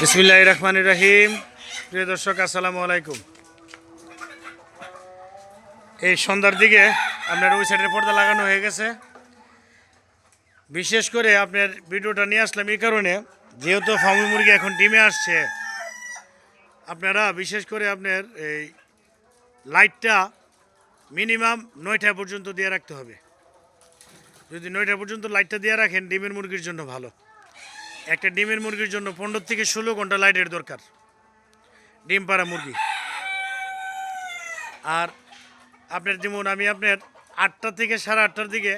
বিসমিল্লাহ রহমান রাহিম। প্রিয় দর্শক, আসসালামু আলাইকুম। এই সন্ধ্যার দিকে আপনার ওই সাইডের পর্দা লাগানো হয়ে গেছে। বিশেষ করে আপনার ভিডিওটা নিয়ে আসলাম এই কারণে, যেহেতু ফার্মি মুরগি এখন ডিমে আসছে, আপনারা বিশেষ করে আপনার এই লাইটটা মিনিমাম নয়টা পর্যন্ত দিয়ে রাখতে হবে। যদি নয়টা পর্যন্ত লাইটটা দিয়ে রাখেন, ডিমের মুরগির জন্য ভালো। একটা ডিমের মুরগির জন্য পনেরো থেকে ষোলো ঘণ্টা লাইটের দরকার। ডিম পাড়া মুরগি। আর আপনার যেমন আমি আপনার আটটা থেকে সাড়ে আটটার দিকে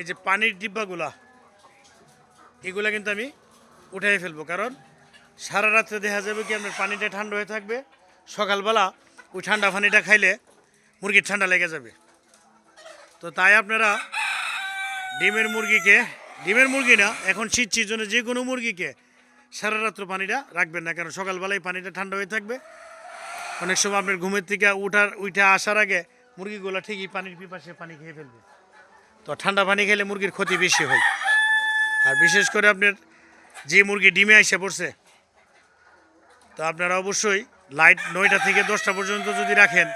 এই যে পানির ডিব্বাগুলা, এগুলা কিন্তু আমি উঠাই ফেলব। কারণ সারা রাত্রে দেখা যাবে কি আপনার পানিটা ঠান্ডা হয়ে থাকবে, সকালবেলা ওই ঠান্ডা পানিটা খাইলে মুরগির ঠান্ডা লেগে যাবে। তো তাই আপনারা ডিমের মুরগিকে ডিমের মুরগি না, এখন শীত সিজনে যে কোনো মুরগিকে সারা রাত্র পানিটা রাখবেন না, কারণ সকালবেলায় পানিটা ঠান্ডা হয়ে থাকবে। অনেক সময় আপনার ঘুমের থেকে উঠার, উঠে আসার আগে মুরগিগুলো ঠিকই পানির পিপাসে পানি খেয়ে ফেলবে। তো ঠান্ডা পানি খেলে মুরগির ক্ষতি বেশি হয়। আর বিশেষ করে আপনার যে মুরগি ডিমে এসে পড়ছে, তো আপনারা অবশ্যই লাইট নয়টা থেকে দশটা পর্যন্ত যদি রাখেন,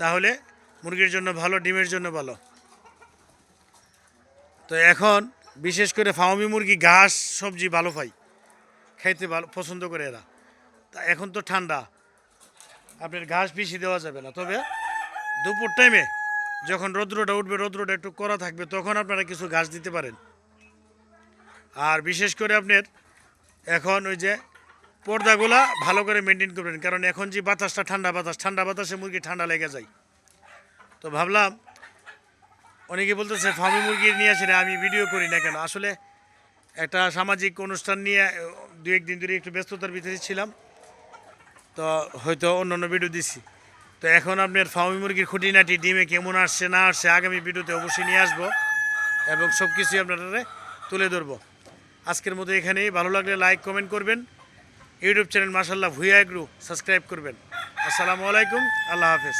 তাহলে মুরগির জন্য ভালো, ডিমের জন্য ভালো। তো এখন বিশেষ করে ফার্মি মুরগি, ঘাস, সবজি ভালো পাই। খাইতে ভালো, পছন্দ করে এরা। তা এখন তো ঠান্ডা। আপনার ঘাস বেশি দেওয়া যাবে না। তবে দুপুর টাইমে যখন রৌদ্রটা উঠবে, রৌদ্রটা একটু করা থাকবে, তখন আপনারা কিছু ঘাস দিতে পারেন। আর বিশেষ করে আপনার এখন ওই যে পর্দাগুলা ভালো করে মেনটেন করবেন। কারণ এখন যে বাতাসটা, ঠান্ডা বাতাস, ঠান্ডা বাতাসে মুরগি ঠান্ডা লেগে যায়। তো ভাবলাম অনেকে বলতেছে, ফার্মি মুরগি নিয়ে আসে আমি ভিডিও করি না কেন? আসলে একটা সামাজিক অনুষ্ঠান নিয়ে দু একদিন ধরে একটু ব্যস্ততার ভিতরে ছিলাম। তো হয়তো অন্য অন্য ভিডিও দিছি। তো এখন আপনার ফার্মি মুরগির খুঁটিনাটি ডিমে কেমন আসছে, না আসছে, আগামী ভিডিওতে অবশ্যই নিয়ে আসব এবং সব কিছুই আপনারা তুলে ধরবো। আজকের মতো এখানেই। ভালো লাগলে লাইক কমেন্ট করবেন। YouTube channel Mashallah Bhuiya group subscribe করবেন। আসসালামু আলাইকুম। আল্লাহ হাফেজ।